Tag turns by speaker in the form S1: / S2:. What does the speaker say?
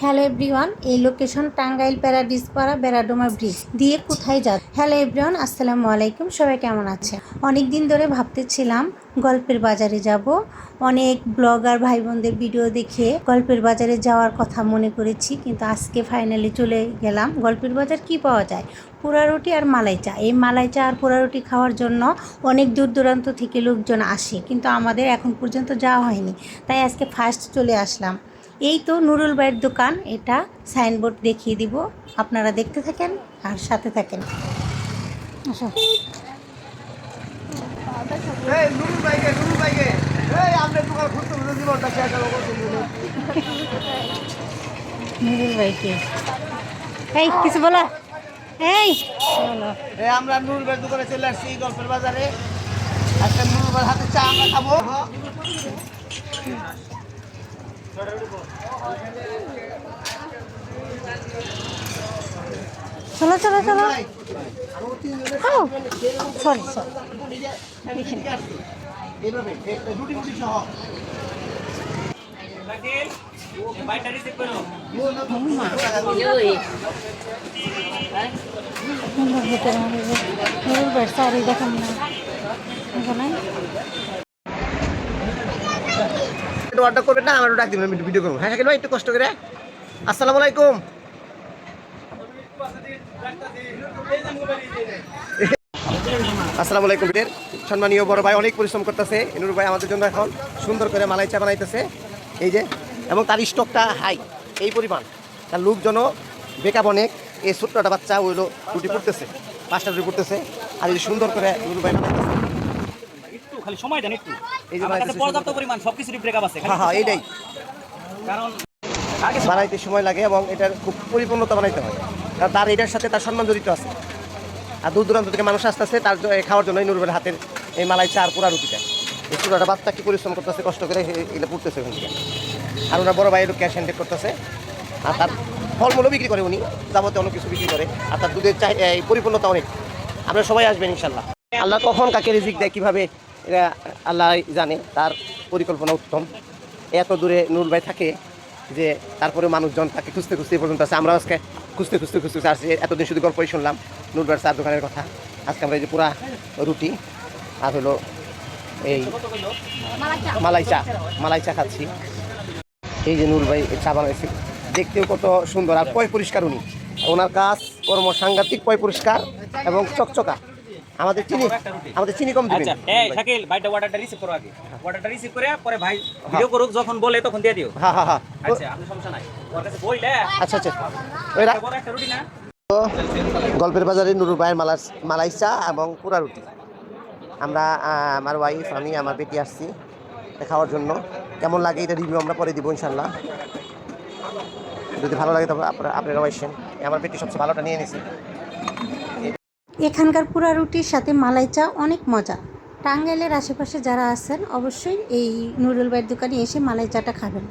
S1: Hello everyone, এই location Tangail paradise পাড়া Beradoma bridge দিয়ে কোথায় যা হ্যালো এভরিওয়ান, আসসালামু আলাইকুম, সবাই কেমন আছে অনেক দিন ধরে ভাবতেছিলাম গল্পের বাজারে যাব। অনেক ব্লগার ভাই বোনদের ভিডিও দেখে গল্পের বাজারে যাওয়ার কথা মনে করেছি, কিন্তু আজকে ফাইনালি চলে গেলাম। গল্পের বাজার কি পাওয়া যায়? পোড়া রুটি আর মালাই চা। এই মালাই চা আর পোড়া রুটি খাওয়ার জন্য অনেক দূর দূরান্ত থেকে লোকজন আসে, কিন্তু আমাদের এখন পর্যন্ত যাওয়া হয়নি। তাই আজকে ফার্স্ট চলে আসলাম। এই তো নুরুল ভাইয়ের দোকান এটা সাইনবোর্ড দেখিয়ে দিব। আপনারা দেখতে থাকেন আর সাথে থাকেন।
S2: নুরুল ভাইকে এই
S1: কিছু বলা। এই বলো।
S2: এই। আমরা নুরুল ভাইয়ের দোকানে চলে আসছি গল্পের বাজারে। আজকে নুরুল ভাইয়ের হাতে চা আমরা খাব।
S1: চলো চলো চলো
S2: ভাই,
S1: সরি সরি সরি দেখেন না এখানে
S2: একটু অর্ডার করবেন না, আমার ডাক দিবেন ভিডিও করব। হ্যাঁ শাকিল ভাই, একটু কষ্ট করে। আসসালামু আলাইকুম। আসসালামু আলাইকুম বিদের সম্মানীয় বড় ভাই অনেক পরিশ্রম করতেছে। এনুর ভাই আমাদের জন্য এখন সুন্দর করে মালাই চা বানাইতেছে। এই যে, এবং তার স্টকটা হাই, এই পরিমাণ। তার লোকজনও বেকাব অনেক। এই ছোট্ট একটা বাচ্চা ওইলো রুটি পড়তেছে, পাঁচটা রুটি পড়তেছে। আর এই সুন্দর করে নুর ভাই বানাইতেছে।
S3: খালি সময় দেন একটু।
S2: এই যে
S3: পর্যাপ্ত পরিমাণ সবকিছুরই ব্রেকআপ আছে
S2: হ্যাঁ হ্যাঁ এইটাই।
S3: কারণ
S2: বানাইতে সময় লাগে এবং এটার খুব পরিপূর্ণতা বানাইতে হয়। কারণ তার এটার সাথে তার সম্মান জড়িত আছে। আর দূর দূরান্ত থেকে মানুষ আসতে আসতেছে তার খাওয়ার জন্য নুরবের হাতের এই মালাই চা আর পুরা রুটিটা। এই পুরোটা বাচ্চা কি পরিশ্রম করতেছে কষ্ট করে এগুলো পড়তেছে ওখান থেকে। আর ওনার বড় ভাই ক্যাশ হ্যান্ডেড করতেছে। আর তার ফলমূলও বিক্রি করে উনি যাবতীয় অনেক কিছু বিক্রি করে। আর তার দুধের চাই এই পরিপূর্ণতা অনেক। আপনারা সবাই আসবেন ইনশাল্লাহ। আল্লাহ কখন কাকে রিজিক দেয় কীভাবে এটা আল্লাহ জানে, তার পরিকল্পনা উত্তম। এত দূরে নুরুল ভাই থাকে যে তারপরে মানুষজন তাকে খুঁজতে খুঁজতে পর্যন্ত আছে আমরা আজকে খুঁজতে খুঁজতে খুঁজতে আসছি এতদিন শুধু গল্পই শুনলাম নুরুল ভাইয়ের চার দোকানের কথা। আজকে আমরা এই যে পুরা রুটি আর হলো এই মালাই চা মালাই চা খাচ্ছি। এই যে নুরুল ভাই চা বানাইছে। দেখতেও কত সুন্দর আর পয় পরিষ্কার উনি। ওনার কাজ কর্ম সাংঘাতিক পয় পরিষ্কার এবং চকচকা। আমাদের চিনি আমাদের চিনি কম দিবেন।
S3: আচ্ছা এই শাকিল ভাইটা ওয়াটারটা রিসিভ করো আগে। ওয়াটারটা রিসিভ করে পরে ভাই ভিডিও করুক যখন বলে তখন দিয়ে দিও।
S2: হ্যাঁ হ্যাঁ হ্যাঁ।
S3: আচ্ছা আপনি সমস্যা নাই। ওর কাছে বইলে
S2: আচ্ছা আচ্ছা। ওই
S3: বড় একটা রুটি না?
S2: গল্পের বাজারে নুরুল ভাইয়ের মালাই মালাই চা এবং পুরা রুটি। আমরা আমার ওয়াইফ আমি আমার বেটি আসছি এটা খাওয়ার জন্য। কেমন লাগে এটা রিভিউ আমরা পরে দিব ইনশাল্লাহ যদি ভালো লাগে তবে আপনারা আপনারাও আসেন আমার বেটি সবচেয়ে ভালোটা নিয়ে নিছি।
S1: এখানকার পুরা রুটির সাথে মালাই চা অনেক মজা। টাঙ্গাইলের আশেপাশে যারা আছেন, অবশ্যই এই নুডল ভাইয়ের দোকানে এসে মালাই চাটা খাবেন।